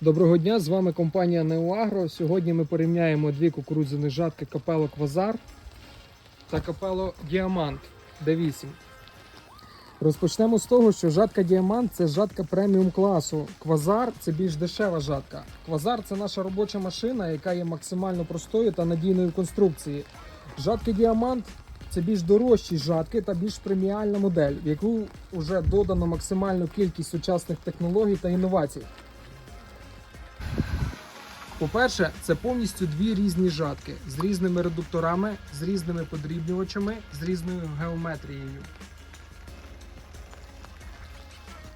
Доброго дня, з вами компанія Неоагро. Сьогодні ми порівняємо дві кукурудзяні жатки капело Квазар та капело Діамант D8. Розпочнемо з того, що жатка Діамант це жатка преміум класу. Квазар це більш дешева жатка. Квазар це наша робоча машина, яка є максимально простою та надійною в конструкції. Жатки Діамант це більш дорожчі жатки та більш преміальна модель, в яку вже додано максимальну кількість сучасних технологій та інновацій. По-перше, це повністю дві різні жатки з різними редукторами, з різними подрібнювачами, з різною геометрією.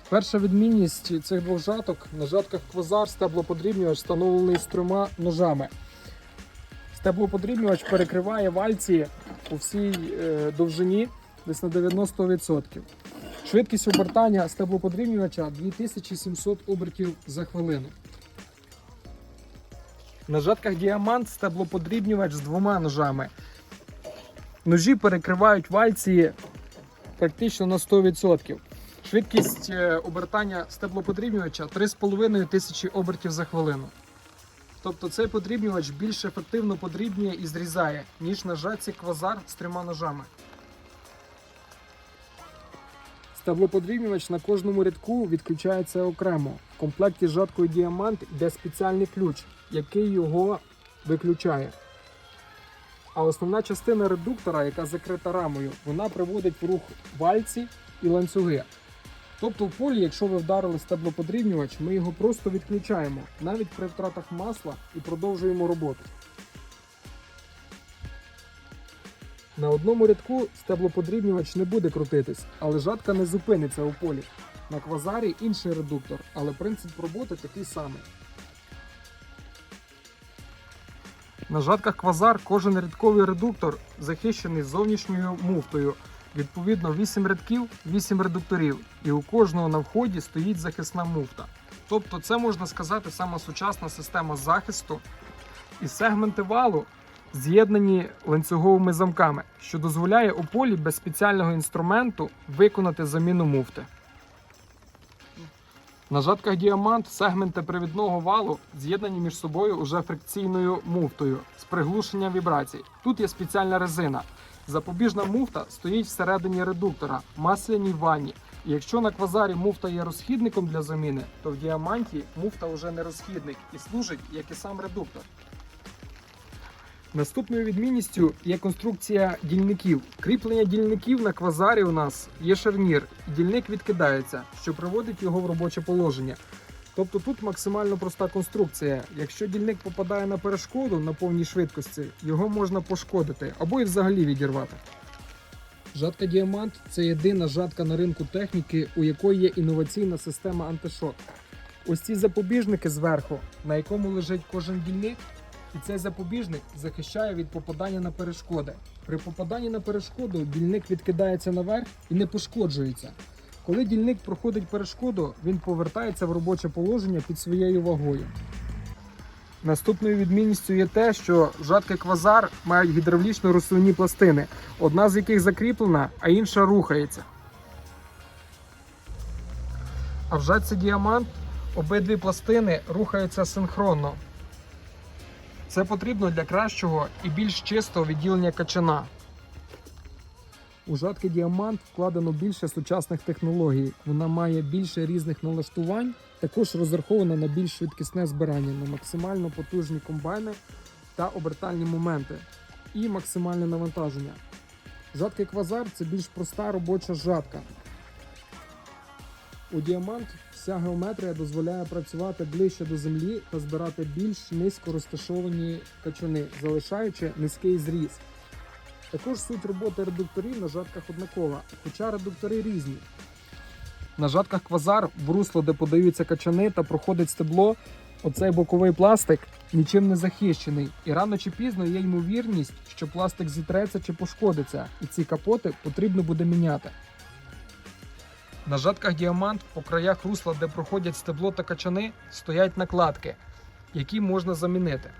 Перша відмінність цих двох жаток на жатках квазар стеблоподрібнювач встановлений з трьома ножами. Стеблоподрібнювач перекриває вальці по всій е, довжині десь на 90%. Швидкість обертання стеблоподрібнювача 2700 обертів за хвилину. На жатках діамант стеблоподрібнювач з двома ножами. Ножі перекривають вальці практично на 100%. Швидкість е, обертання стеблоподрібнювача 3,5 тисячі обертів за хвилину. Тобто цей подрібнювач більш ефективно подрібнює і зрізає, ніж на жатці квазар з трьома ножами. Стеблоподрібнювач на кожному рядку відключається окремо. В комплекті з діамант йде спеціальний ключ, який його виключає. А основна частина редуктора, яка закрита рамою, вона приводить в рух вальці і ланцюги. Тобто в полі, якщо ви вдарили стеблоподрібнювач, ми його просто відключаємо, навіть при втратах масла і продовжуємо роботу. На одному рядку стеблоподрібнювач не буде крутитись, але жатка не зупиниться у полі. На квазарі інший редуктор, але принцип роботи такий самий. На жатках квазар кожен рядковий редуктор захищений зовнішньою муфтою. Відповідно, 8 рядків, 8 редукторів, і у кожного на вході стоїть захисна муфта. Тобто, це можна сказати сама сучасна система захисту і сегменти валу з'єднані ланцюговими замками, що дозволяє у полі без спеціального інструменту виконати заміну муфти. На жатках діамант сегменти привідного валу з'єднані між собою уже фрикційною муфтою з приглушенням вібрацій. Тут є спеціальна резина. Запобіжна муфта стоїть всередині редуктора, масляній ванні. І якщо на квазарі муфта є розхідником для заміни, то в діаманті муфта вже не розхідник і служить як і сам редуктор. Наступною відмінністю є конструкція дільників. Кріплення дільників на квазарі у нас є шарнір, і дільник відкидається, що приводить його в робоче положення. Тобто тут максимально проста конструкція. Якщо дільник попадає на перешкоду на повній швидкості, його можна пошкодити або і взагалі відірвати. Жатка Діамант це єдина жатка на ринку техніки, у якої є інноваційна система антишок. Ось ці запобіжники зверху, на якому лежить кожен дільник, і цей запобіжник захищає від попадання на перешкоди. При попаданні на перешкоду дільник відкидається наверх і не пошкоджується. Коли дільник проходить перешкоду, він повертається в робоче положення під своєю вагою. Наступною відмінністю є те, що жатки квазар мають гідравлічно розсувні пластини, одна з яких закріплена, а інша рухається. А в жатці діамант обидві пластини рухаються синхронно. Це потрібно для кращого і більш чистого відділення качана. У жатки діамант вкладено більше сучасних технологій. Вона має більше різних налаштувань, також розрахована на більш швидкісне збирання, на максимально потужні комбайни та обертальні моменти і максимальне навантаження. Жатки квазар це більш проста робоча жатка. У діамант вся геометрія дозволяє працювати ближче до землі та збирати більш низько розташовані качани, залишаючи низький зріз. Також суть роботи редукторів на жатках однакова, хоча редуктори різні. На жатках квазар в русло, де подаються качани та проходить стебло, оцей боковий пластик нічим не захищений. І рано чи пізно є ймовірність, що пластик зітреться чи пошкодиться, і ці капоти потрібно буде міняти. На жатках діамант по краях русла, де проходять стебло та качани, стоять накладки, які можна замінити.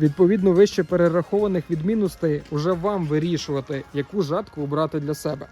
Відповідно вище перерахованих відмінностей уже вам вирішувати, яку жатку обрати для себе.